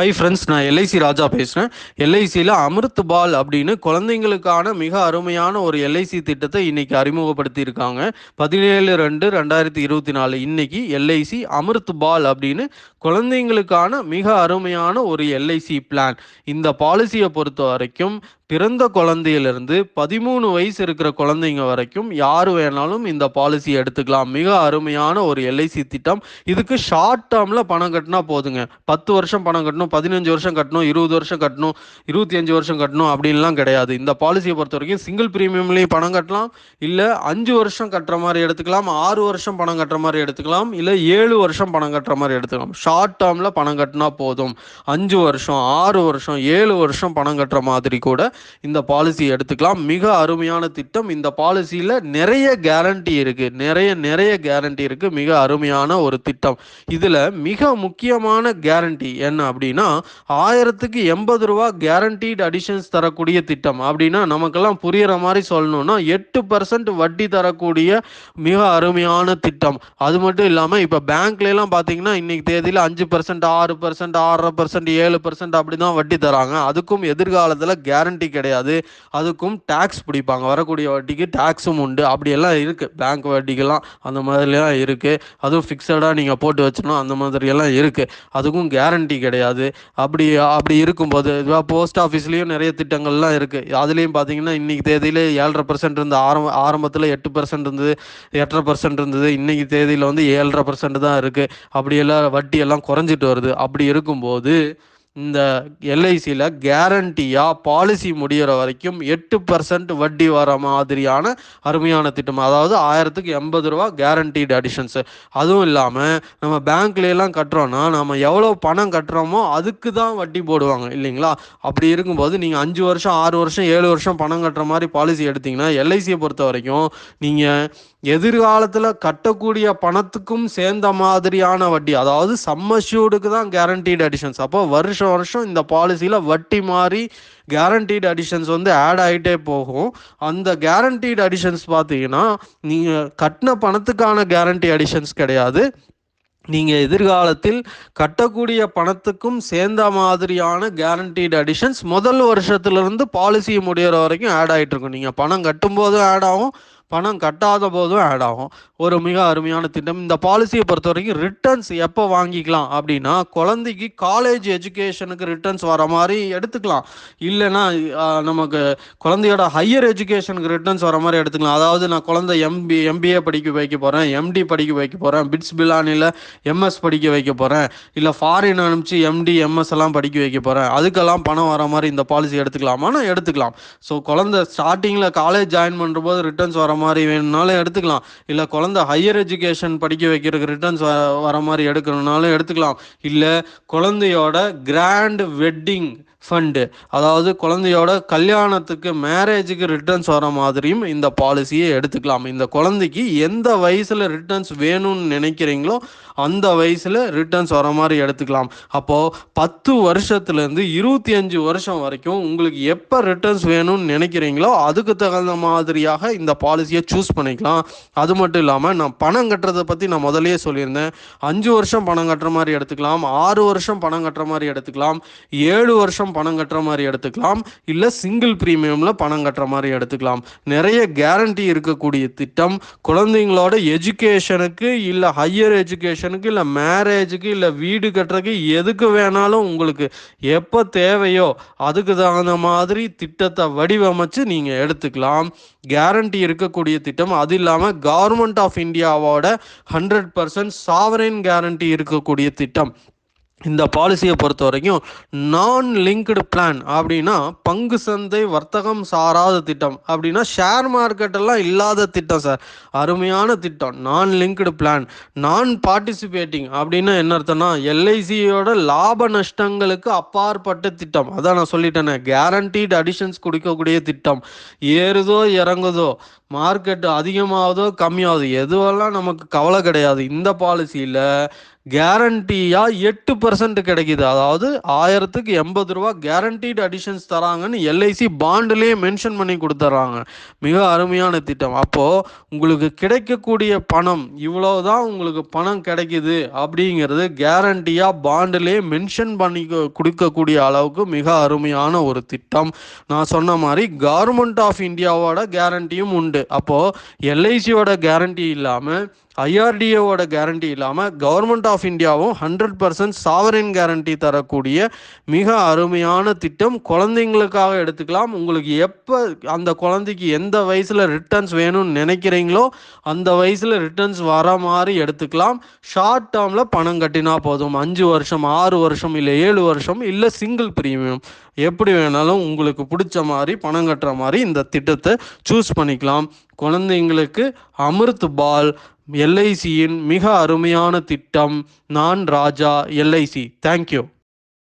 Hi friends நான் LIC Raja பேசுகிறேன் எல்ஐசியில் அமிர்த் பால் அப்படின்னு குழந்தைங்களுக்கான மிக அருமையான ஒரு எல்ஐசி திட்டத்தை இன்னைக்கு அறிமுகப்படுத்தியிருக்காங்க பதினேழு ரெண்டு ரெண்டாயிரத்தி இருபத்தி நாலு இன்னைக்கு எல்ஐசி அமிர்த் பால் அப்படின்னு குழந்தைங்களுக்கான மிக அருமையான ஒரு எல்ஐசி பிளான் இந்த பாலிசியை பொறுத்த வரைக்கும் பிறந்த குழந்தையிலிருந்து பதிமூணு வயசு இருக்கிற குழந்தைங்க வரைக்கும் யார் வேணாலும் இந்த பாலிசி எடுத்துக்கலாம். மிக அருமையான ஒரு எல்ஐசி திட்டம். இதுக்கு ஷார்ட் டேர்மில் பணம் கட்டினா போதுங்க. பத்து வருஷம் பணம் கட்டணும் பதினஞ்சு வருஷம் கட்டணும் இருபது வருஷம் கட்டணும் இருபத்தி அஞ்சு வருஷம் கட்டணும் அப்படின்லாம் கிடையாது. இந்த பாலிசியை பொறுத்த வரைக்கும் சிங்கிள் ப்ரீமியம்லேயும் பணம் கட்டலாம். இல்லை அஞ்சு வருஷம் கட்டுற மாதிரி எடுத்துக்கலாம் ஆறு வருஷம் பணம் கட்டுற மாதிரி எடுத்துக்கலாம் இல்லை ஏழு வருஷம் பணம் கட்டுற மாதிரி எடுத்துக்கலாம். ஷார்ட் டேர்மில் பணம் கட்டினா போதும். அஞ்சு வருஷம் ஆறு வருஷம் ஏழு வருஷம் பணம் கட்டுற மாதிரி கூட இந்த பாலிசி எடுத்துக்கலாம். மிக அருமையான திட்டம். இந்த பாலிசியில் நிறைய கேரண்டி இருக்குது நிறைய நிறைய கேரண்டி இருக்குது மிக அருமையான ஒரு திட்டம். இதில் மிக முக்கியமான கேரண்டி என்ன அப்படின்னா ஆயிரத்துக்கு எண்பது ரூபா கேரண்டீட் அடிஷன்ஸ் தரக்கூடிய திட்டம். அப்படின்னா நமக்கெல்லாம் புரிகிற மாதிரி சொல்லணும்னா எட்டு பர்சன்ட் வட்டி தரக்கூடிய மிக அருமையான திட்டம். அது மட்டும் இல்லாமல் இப்போ பேங்க்லாம் பார்த்தீங்கன்னா இன்னைக்கு தேதியில் அஞ்சு பர்சன்ட் ஆறு பர்சன்ட் ஆறரை பர்சன்ட் ஏழு பர்சன்ட் அப்படி தான் வட்டி தராங்க. அதுக்கும் எதிர்காலத்தில் கேரண்டி கிடையாது. அதுக்கும் டேக்ஸ் பிடிப்பாங்க. வரக்கூடிய வட்டிக்கு டேக்ஸும் உண்டு. அப்படியெல்லாம் இருக்குது பேங்க் வட்டிக்கெல்லாம் அந்த மாதிரிலாம் இருக்குது அதுவும் ஃபிக்ஸடாக நீங்கள் போட்டு வச்சணும் அந்த மாதிரியெல்லாம் இருக்குது அதுக்கும் கேரண்டி கிடையாது. அப்படி அப்படி இருக்கும்போது இதுவாக போஸ்ட் ஆஃபீஸ்லேயும் நிறைய திட்டங்கள்லாம் இருக்குது அதுலேயும் பார்த்தீங்கன்னா இன்றைக்கி தேதியில் ஏழரை பர்சன்ட் இருந்த ஆரம்ப ஆரம்பத்தில் எட்டு பர்சன்ட் இருந்தது எட்டரை பர்சன்ட் இருந்தது. இன்றைக்கி தேதியில் வந்து ஏழரை பர்சன்ட் தான் இருக்குது அப்படியெல்லாம் வட்டி எல்லாம் குறைஞ்சிட்டு வருது. அப்படி இருக்கும்போது இந்த எல்ஐசியில் கேரண்டியாக பாலிசி முடிகிற வரைக்கும் எட்டு பர்சன்ட் வட்டி வர மாதிரியான அருமையான திட்டம். அதாவது ஆயிரத்துக்கு எண்பது ரூபா கேரண்டீடு அடிஷன்ஸு அதுவும் இல்லாமல் நம்ம பேங்க்லாம் கட்டுறோன்னா நம்ம எவ்வளோ பணம் கட்டுறோமோ அதுக்கு தான் வட்டி போடுவாங்க இல்லைங்களா? அப்படி இருக்கும்போது நீங்கள் அஞ்சு வருஷம் ஆறு வருஷம் ஏழு வருஷம் பணம் கட்டுற மாதிரி பாலிசி எடுத்திங்கன்னா எல்ஐசியை பொறுத்த வரைக்கும் நீங்கள் எதிர்காலத்தில் கட்டக்கூடிய பணத்துக்கும் சேர்ந்த மாதிரியான வட்டி. அதாவது சம்மஷ்யூர்டுக்கு தான் கேரண்டீடு அடிஷன்ஸ் அப்போ வருஷம் வருஷம் இந்த பாலிசியில் வட்டி மாதிரி கேரண்டீடு அடிஷன்ஸ் வந்து ஆட் ஆகிட்டே போகும். அந்த கேரண்டீடு அடிஷன்ஸ் பார்த்தீங்கன்னா நீங்கள் கட்டின பணத்துக்கான கேரண்டி அடிஷன்ஸ் கிடையாது. நீங்கள் எதிர்காலத்தில் கட்டக்கூடிய பணத்துக்கும் சேர்ந்த மாதிரியான கேரண்டீடு அடிஷன்ஸ் முதல் வருஷத்துலேருந்து பாலிசி முடிகிற வரைக்கும் ஆட் ஆகிட்டு இருக்கும். நீங்கள் பணம் கட்டும்போதும் ஆட் ஆகும் பணம் கட்டாத போதும் ஆட் ஆகும். ஒரு மிக அருமையான திட்டம். இந்த பாலிசியை பொறுத்த வரைக்கும் ரிட்டர்ன்ஸ் எப்போ வாங்கிக்கலாம் அப்படின்னா குழந்தைக்கு காலேஜ் எஜுகேஷனுக்கு ரிட்டர்ன்ஸ் வர மாதிரி எடுத்துக்கலாம். இல்லைன்னா நமக்கு குழந்தையோட ஹையர் எஜுகேஷனுக்கு ரிட்டர்ன்ஸ் வர மாதிரி எடுத்துக்கலாம். அதாவது நான் குழந்தை எம்பி எம்பிஏ படிக்க வைக்க போகிறேன் எம்டி படிக்க வைக்க போகிறேன் பிட்ஸ் பிலானியில் எம்எஸ் படிக்க வைக்க போகிறேன் இல்லை ஃபாரின் அனுப்பிச்சு எம்டி எம்எஸ் எல்லாம் படிக்க வைக்க போகிறேன் அதுக்கெல்லாம் பணம் வர மாதிரி இந்த பாலிசி எடுத்துக்கலாமான்னு எடுத்துக்கலாம். ஸோ குழந்தை ஸ்டார்டிங்கில் காலேஜ் ஜாயின் பண்ணுற போது ரிட்டர்ன்ஸ் வர மாதிரி வேணும்னாலும் எடுத்துக்கலாம். இல்லை குழந்தை ஹையர் எஜுகேஷன் படிக்க வைக்கிறதுக்கு ரிட்டர்ன்ஸ் வர மாதிரி எடுக்கணும்னாலும் எடுத்துக்கலாம். இல்லை குழந்தையோட கிராண்ட் வெட்டிங் ஃபண்டு அதாவது குழந்தையோட கல்யாணத்துக்கு மேரேஜுக்கு ரிட்டர்ன்ஸ் வர மாதிரியும் இந்த பாலிசியை எடுத்துக்கலாம். இந்த குழந்தைக்கு எந்த வயசில் ரிட்டர்ன்ஸ் வேணும்னு நினைக்கிறீங்களோ அந்த வயசில் ரிட்டர்ன்ஸ் வர மாதிரி எடுத்துக்கலாம். அப்போது பத்து வருஷத்துலேருந்து இருபத்தி அஞ்சு வருஷம் வரைக்கும் உங்களுக்கு எப்போ ரிட்டர்ன்ஸ் வேணும்னு நினைக்கிறீங்களோ அதுக்கு தகுந்த மாதிரியாக இந்த பாலிசி பாலிசியை சூஸ் பண்ணிக்கலாம். அது மட்டும் இல்லாமல் நான் பணம் கட்டுறதை பற்றி நான் முதலே சொல்லியிருந்தேன். அஞ்சு வருஷம் பணம் கட்டுற மாதிரி எடுத்துக்கலாம். ஆறு வருஷம் பணம் கட்டுற மாதிரி எடுத்துக்கலாம். ஏழு வருஷம் பணம் கட்டுற மாதிரி எடுத்துக்கலாம். இல்லை சிங்கிள் ப்ரீமியமில் பணம் கட்டுற மாதிரி எடுத்துக்கலாம். நிறைய கேரண்டி இருக்கக்கூடிய திட்டம். குழந்தைங்களோட எஜுகேஷனுக்கு இல்லை ஹையர் எஜுகேஷனுக்கு இல்லை மேரேஜுக்கு இல்லை வீடு கட்டுறதுக்கு எதுக்கு வேணாலும் உங்களுக்கு எப்போ தேவையோ அதுக்கு தகுந்த மாதிரி திட்டத்தை வடிவமைச்சு நீங்கள் எடுத்துக்கலாம். கேரண்டி இருக்கக்கூடிய திட்டம். அது இல்லாமல் கவர்மெண்ட் ஆஃப் இந்தியாவோட ஹண்ட்ரட் பர்சன்ட் சாவரின் கேரண்டி இருக்கக்கூடிய திட்டம். இந்த பாலிசியை பொறுத்த வரைக்கும் நான் லிங்க்டு பிளான் அப்படின்னா பங்கு சந்தை வர்த்தகம் சாராத திட்டம். அப்படின்னா ஷேர் மார்க்கெட்டெல்லாம் இல்லாத திட்டம் சார் அருமையான திட்டம். நான் லிங்க்டு பிளான் நான் பார்ட்டிசிபேட்டிங் அப்படின்னா என்ன அர்த்தம்னா எல்ஐசியோட லாப நஷ்டங்களுக்கு அப்பாற்பட்ட திட்டம். அதான் நான் சொல்லிட்டேனே. கேரண்டீட் அடிஷன்ஸ் கொடுக்கக்கூடிய திட்டம். ஏறுதோ இறங்குதோ மார்க்கெட் அதிகமாகுதோ கம்மியாகுதோ எதுவெல்லாம் நமக்கு கவலை கிடையாது. இந்த பாலிசியில் கேரண்டியாக எட்டு பர்சன்ட் கிடைக்குது. அதாவது ஆயிரத்துக்கு எண்பது ரூபா கேரண்டீடு அடிஷன்ஸ் தராங்கன்னு எல்ஐசி பாண்டுலேயே மென்ஷன் பண்ணி கொடுத்துட்றாங்க மிக அருமையான திட்டம். அப்போது உங்களுக்கு கிடைக்கக்கூடிய பணம் இவ்வளோ தான் உங்களுக்கு பணம் கிடைக்குது அப்படிங்கிறது கேரண்டியாக பாண்டுலேயே மென்ஷன் பண்ணி கொடுக்கக்கூடிய அளவுக்கு மிக அருமையான ஒரு திட்டம். நான் சொன்ன மாதிரி கவர்மெண்ட் ஆஃப் இந்தியாவோட கேரண்டியும் உண்டு. அப்போது எல்ஐசியோட கேரண்டி இல்லாமல் ஐஆர்டிஏவோட கேரண்டி இல்லாமல் கவர்மெண்ட் ஆஃப் ஆஃப் இந்தியாவும் ஹண்ட்ரட் பர்சன்ட் சாவரின் கேரண்டி தரக்கூடிய மிக அருமையான திட்டம். குழந்தைங்களுக்காக எடுத்துக்கலாம். உங்களுக்கு எப்போ அந்த குழந்தைக்கு எந்த வயசில் ரிட்டர்ன்ஸ் வேணும்னு நினைக்கிறீங்களோ அந்த வயசில் ரிட்டர்ன்ஸ் வர மாதிரி எடுத்துக்கலாம். ஷார்ட் டேர்மில் பணம் கட்டினா போதும். அஞ்சு வருஷம் ஆறு வருஷம் இல்லை ஏழு வருஷம் இல்லை சிங்கிள் ப்ரீமியம் எப்படி வேணாலும் உங்களுக்கு பிடிச்ச மாதிரி பணம் கட்டுற மாதிரி இந்த திட்டத்தை சூஸ் பண்ணிக்கலாம். குழந்தைங்களுக்கு அமிர்த் பால் எல்ஐசியின் மிக அருமையான திட்டம் நான் ராஜா எல்ஐசி. தேங்க்யூ